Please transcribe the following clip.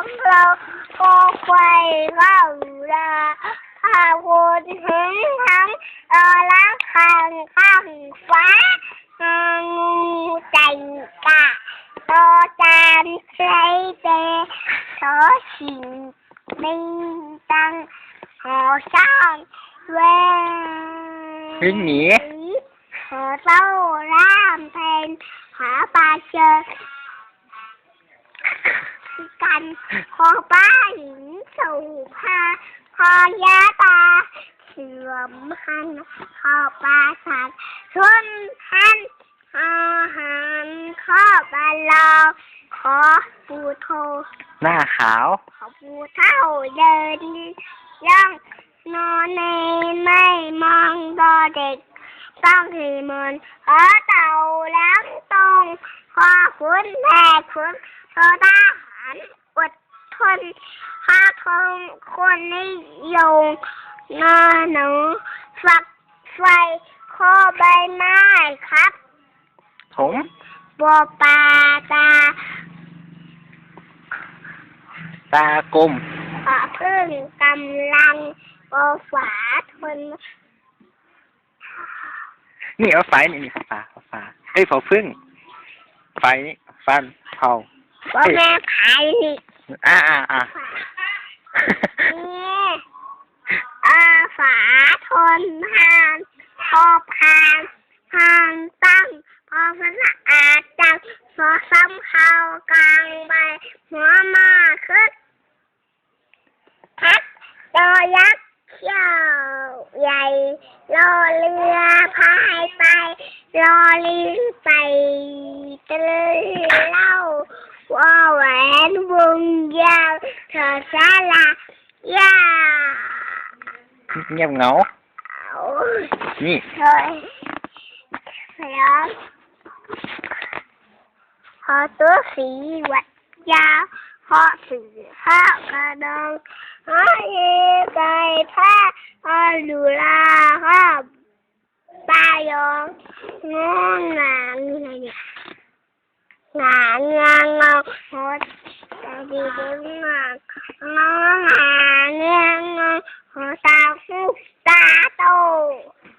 sống lâu cô quay vào là à quân hướng hắn ở lá hàng khăn phá. Tình cả to tan lấy tê thở xin minh tăng hồ sang quên Cái nghĩa. Hồ sâu làm thêm hả ba chơi. พนหาปลาเจอกันขอป้าหญิงสู่พาพอยาตาเสื่อมหันขอปลาสัตว์ชนหันอาหารข้อปลาลองขอปูโทหน้าขาว ขอปูเท่าเดินย่องนอนในไม่มองดอเด็ก ต้องถือมันขอเต่าแล้วตรงขอคุณแม่คุณโซดา หันอดทนข้าทงคนนิยมนาหนูฝักไฟคอใบไม้ครับผมบัวปลาตาตากลมขอพึ่งกำลังโอฝาทนนี่เอาไฟนี่นี่ฟ้าฟ้าฟ้าเอ้ยเผาพึ่งไฟนี่ฟันเผา ว่าแม่ขายนี่อ่าอ่าอ่านี่อาฝาทนทานพอพานพานตั้งพอพระอาจจังพอซ้ำเขากลางใบหัวมาขึ้นพัดจอยักษ์เขี้ยวใหญ่รอเรือพายไปรอลิงไปตะลือเล่าว่าแ đến vườn giao thờ xá là gia nhau ngẫu gì thôi phải không họ tước sĩ hoạch giao họ sử họ cả đơn họ y cây pha họ lù la họ ba yon ngon ngà ngà ngà ngà ngà ngà Baju 妈妈